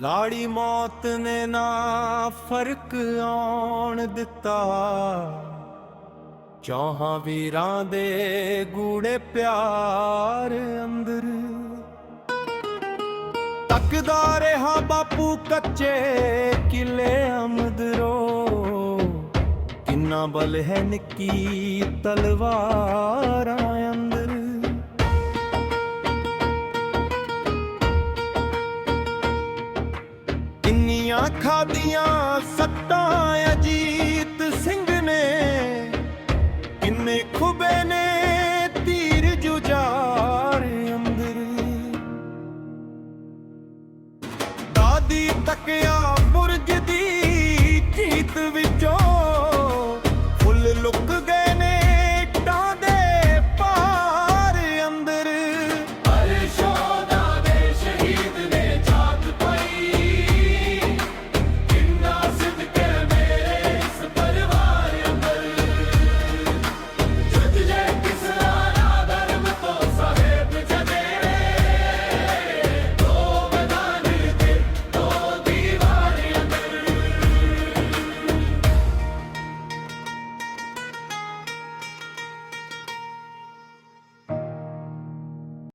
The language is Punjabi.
ਲਾੜੀ ਮੌਤ ਨੇ ਨਾ ਫ਼ਰਕ ਆਉਣ ਦਿੱਤਾ। ਚਾਹਾਂ ਵੀਰਾਂ ਦੇ ਗੂੜੇ ਪਿਆਰ ਅੰਦਰ। ਤੱਕਦਾ ਰਿਹਾ ਬਾਪੂ ਕੱਚੇ ਕਿਲੇ ਅਮਦਰੋ ਕਿੰਨਾ ਬਲ ਹੈ ਨਿੱਕੀ ਤਲਵਾਰਾਂ ਇੰਨੀਆਂ ਖਾਦੀਆਂ ਸੱਟਾਂ ਅਜੀਤ ਸਿੰਘ ਨੇ ਕਿੰਨੇ ਖੁਬੇ ਨੇ ਤੀਰ ਜੁਝਾਰ ਅੰਦਰ। ਦਾਦੀ ਤੱਕਿਆ